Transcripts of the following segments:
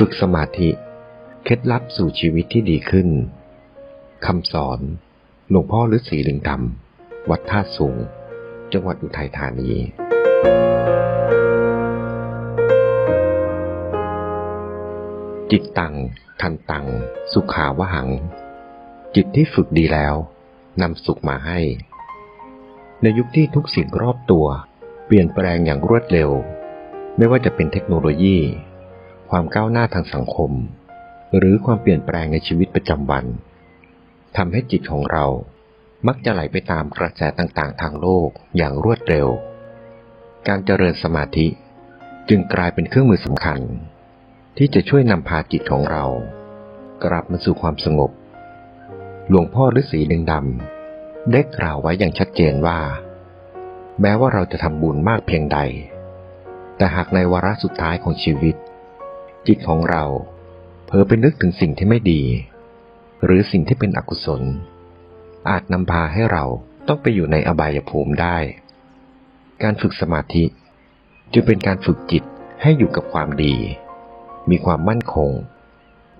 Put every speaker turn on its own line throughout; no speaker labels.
ฝึกสมาธิ เคล็ดลับสู่ชีวิตที่ดีขึ้น คำสอน หลวงพ่อฤาษีลิงดำ วัดท่าสูง จังหวัดอุทัยธานี จิตตัง ทันตัง สุขาวหัง จิตที่ฝึกดีแล้วนำสุขมาให้ ในยุคที่ทุกสิ่งรอบตัว เปลี่ยนแปลงอย่างรวดเร็ว ไม่ว่าจะเป็นเทคโนโลยี ความก้าวหน้าทางสังคม หรือความเปลี่ยนแปลงในชีวิตประจำวันทำให้จิตของเรามักจะไหลไปตามกระแสต่างๆ ทางโลกอย่างรวดเร็ว การเจริญสมาธิจึงกลายเป็นเครื่องมือสำคัญ ที่จะช่วยนำพาจิตของเรา กลับมาสู่ความสงบ หลวงพ่อฤาษีดึงดำได้กล่าวไว้อย่างชัดเจนว่า แม้ว่าเราจะทำบุญมากเพียงใด แต่หากในวาระสุดท้ายของชีวิต จิตของเราเผลอไปนึกถึงสิ่งที่ไม่ดี หรือสิ่งที่เป็นอกุศล อาจนำพาให้เราต้องไปอยู่ในอบายภูมิได้ การฝึกสมาธิจึงเป็นการฝึกจิตให้อยู่กับความดี มีความมั่นคง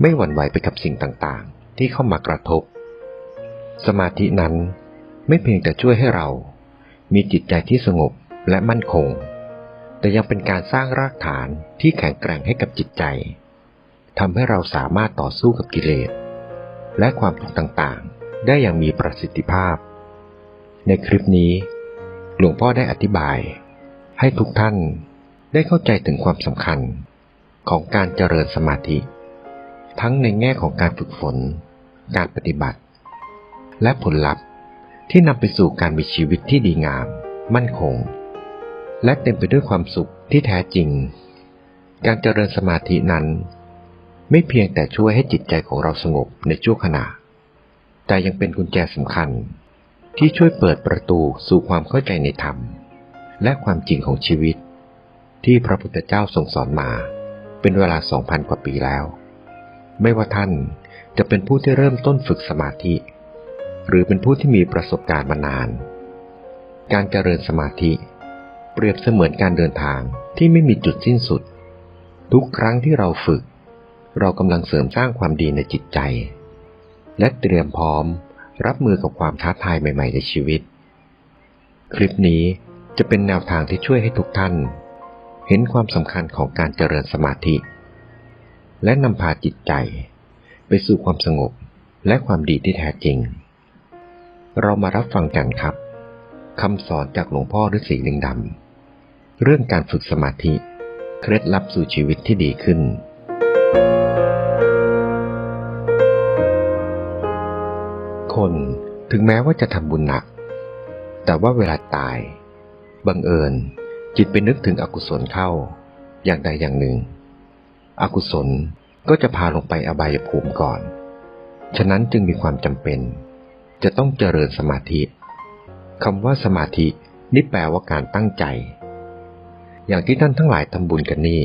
ไม่หวั่นไหวไปกับสิ่งต่างๆ ที่เข้ามากระทบ สมาธินั้นไม่เพียงแต่ช่วยให้เรา มีจิตใจที่สงบและมั่นคง แต่ยังเป็นการสร้างรากฐานที่แข็งแกร่งให้กับจิตใจทำให้เราสามารถต่อสู้กับกิเลส และความทุกข์ต่างๆ ได้อย่างมีประสิทธิภาพ ในคลิปนี้ หลวงพ่อได้อธิบาย ให้ทุกท่านได้เข้าใจถึงความสำคัญของการเจริญสมาธิ ทั้งในแง่ของการฝึกฝน การปฏิบัติ และผลลัพธ์ที่นำไปสู่การมีชีวิตที่ดีงาม มั่นคง และเต็มไปด้วยความสุขที่แท้จริง การเจริญสมาธินั้น ไม่เพียงแต่ช่วยให้จิตใจของเราสงบในชั่วขณะ แต่ยังเป็นกุญแจสำคัญ ที่ช่วยเปิดประตูสู่ความเข้าใจในธรรม และความจริงของชีวิต ที่พระพุทธเจ้าทรงสอนมาเป็นเวลาสองพันกว่าปีแล้ว ไม่ว่าท่านจะเป็นผู้ที่เริ่มต้นฝึกสมาธิ หรือเป็นผู้ที่มีประสบการณ์มานาน การเจริญสมาธิ เปรียบเสมือนการเดินทางที่ไม่มีจุดสิ้นสุด ทุกครั้งที่เราฝึก เรากำลังเสริมสร้างความดีในจิตใจ และเตรียมพร้อมรับมือกับความท้าทายใหม่ ๆ ในชีวิต คลิปนี้จะเป็นแนวทางที่ช่วยให้ทุกท่าน เห็นความสำคัญของการเจริญสมาธิ และนำพาจิตใจ ไปสู่ความสงบและความดีที่แท้จริง เรามารับฟังกันครับคำสอนจากหลวงพ่อฤาษีลิงดำ เรื่องการฝึกสมาธิ เคล็ดลับสู่ชีวิตที่ดีขึ้น คนถึงแม้ว่าจะทำบุญหนัก แต่ว่าเวลาตาย บังเอิญ จิตไปนึกถึงอกุศลเข้า อย่างใดอย่างหนึ่ง อกุศลก็จะพาลงไปอบายภูมิก่อน ฉะนั้นจึงมีความจำเป็น จะต้องเจริญสมาธิคำว่าสมาธินี่แปลว่าการตั้งใจ อย่างที่ท่านทั้งหลายทำบุญกันนี่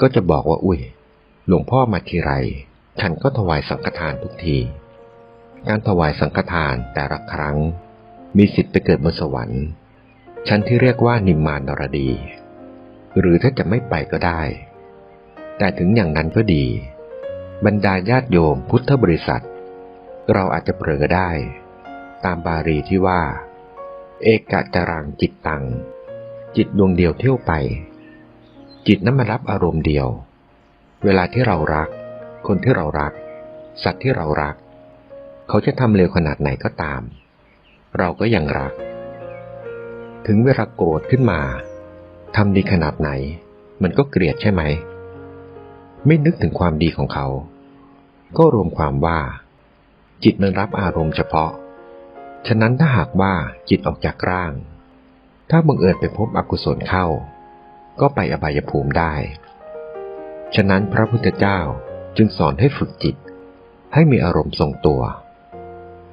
ก็จะบอกว่าอุ้ย หลวงพ่อมาทีไรฉันก็ถวายสังฆทานทุกที การถวายสังฆทานแต่ละครั้ง มีสิทธิ์ไปเกิดบนสวรรค์ ชั้นที่เรียกว่านิมมานรดี หรือถ้าจะไม่ไปก็ได้ แต่ถึงอย่างนั้นก็ดี บรรดาญาติโยมพุทธบริษัท เราอาจจะเผลอได้ ตามบาลีที่ว่า เอกจรังจิตตัง จิตดวงเดียวเที่ยวไป จิตนั้นมารับอารมณ์เดียว เวลาที่เรารัก คนที่เรารัก สัตว์ที่เรารัก เขาจะทำเร็วขนาดไหนก็ตาม เราก็ยังรัก ถึงเวลาโกรธขึ้นมาทำดีขนาดไหน มันก็เกลียดใช่ไหม ไม่นึกถึงความดีของเขา ก็รวมความว่า จิตมันรับอารมณ์เฉพาะ ฉะนั้นถ้าหากว่าจิตออกจากร่าง ถ้าบังเอิญไปพบอกุศลเข้า ก็ไปอบายภูมิได้ ฉะนั้นพระพุทธเจ้าจึงสอนให้ฝึกจิต ให้มีอารมณ์ทรงตัว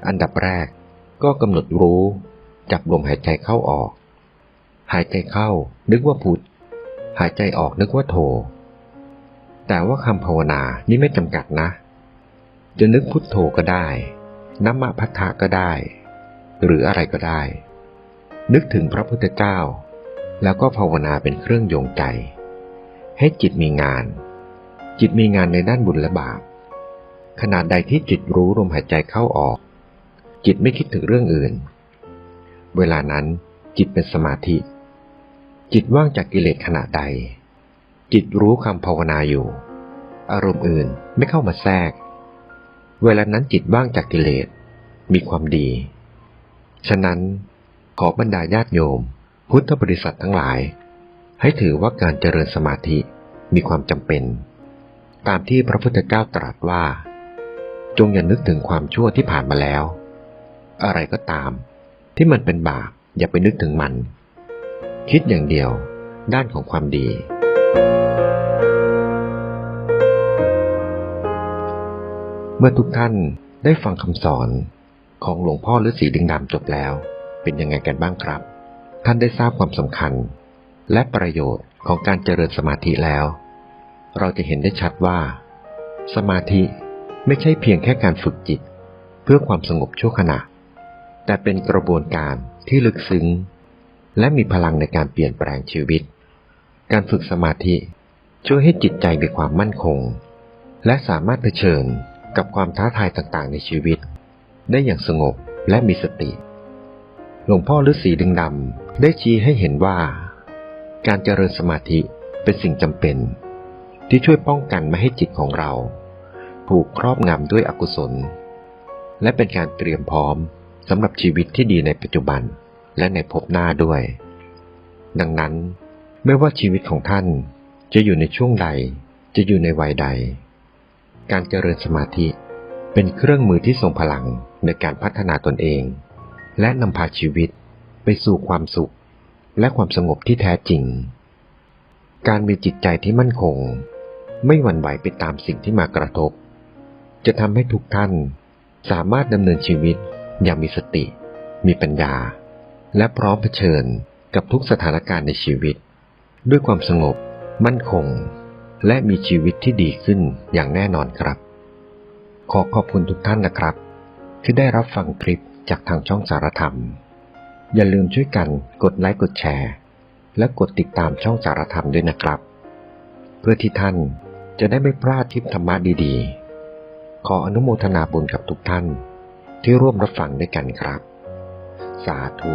อันดับแรกก็กำหนดรู้ จับลมหายใจเข้าออก หายใจเข้านึกว่าพุทธหายใจออกนึกว่าโท แต่ว่าคำภาวนานี่ไม่จำกัดนะ จะนึกพุทโธก็ได้นัมมะพัทธะก็ได้ หรืออะไรก็ได้ นึกถึงพระพุทธเจ้า แล้วก็ภาวนาเป็นเครื่องโยงใจ ให้จิตมีงาน จิตมีงานในด้านบุญและบาปขนาดใดที่จิตรู้ลมหายใจเข้าออก จิตไม่คิดถึงเรื่องอื่น เวลานั้นจิตเป็นสมาธิ จิตว่างจากกิเลสขณะใด จิตรู้คำภาวนาอยู่ อารมณ์อื่นไม่เข้ามาแทรก เวลานั้นจิตว่างจากกิเลสมีความดี ฉะนั้น ขอบรรดาญาติโยม พุทธบริษัททั้งหลาย ให้ถือว่าการเจริญสมาธิมีความจำเป็น ตามที่พระพุทธเจ้าตรัสว่า จงอย่านึกถึงความชั่วที่ผ่านมาแล้ว อะไรก็ตาม ที่มันเป็นบาปอย่าไปนึกถึงมัน คิดอย่างเดียวด้านของความดี เมื่อทุกท่านได้ฟังคำสอนของหลวงพ่อฤาษีดึงดำจบแล้ว เป็นยังไงกันบ้างครับ ท่านได้ทราบความสำคัญ และประโยชน์ของการเจริญสมาธิแล้ว เราจะเห็นได้ชัดว่า สมาธิไม่ใช่เพียงแค่การฝึกจิต เพื่อความสงบชั่วขณะ แต่เป็นกระบวนการที่ลึกซึ้ง และมีพลังในการเปลี่ยนแปลงชีวิต การฝึกสมาธิช่วยให้จิตใจมีความมั่นคง และสามารถเผชิญกับความท้าทายต่างๆ ในชีวิต ได้อย่างสงบและมีสติ หลวงพ่อฤาษีดึงดำได้ชี้ให้เห็นว่า การเจริญสมาธิเป็นสิ่งจำเป็น ที่ช่วยป้องกันไม่ให้จิตของเรา ถูกครอบงำด้วยอกุศล และเป็นการเตรียมพร้อมสำหรับชีวิตที่ดีในปัจจุบันและในภพหน้าด้วย ดังนั้น ไม่ว่าชีวิตของท่านจะอยู่ในช่วงใดจะอยู่ในวัยใด การเจริญสมาธิเป็นเครื่องมือที่ทรงพลังในการพัฒนาตนเอง และนำพาชีวิตไปสู่ความสุขและความสงบที่แท้จริง การมีจิตใจที่มั่นคง ไม่หวั่นไหวไปตามสิ่งที่มากระทบ จะทำให้ทุกท่านสามารถดำเนินชีวิตอย่างมีสติ มีปัญญา และพร้อมเผชิญกับทุกสถานการณ์ในชีวิต ด้วยความสงบ มั่นคง และมีชีวิตที่ดีขึ้นอย่างแน่นอนครับ ขอขอบคุณทุกท่านนะครับ ที่ได้รับฟังคลิป จากทางช่องสารธรรม อย่าลืมช่วยกันกดไลค์กดแชร์ และกดติดตามช่องสารธรรมด้วยนะครับ เพื่อที่ท่านจะได้ไม่พลาดทิปธรรมะดีๆ ขออนุโมทนาบุญกับทุกท่านที่ร่วมรับฟังด้วยกันครับ สาธุ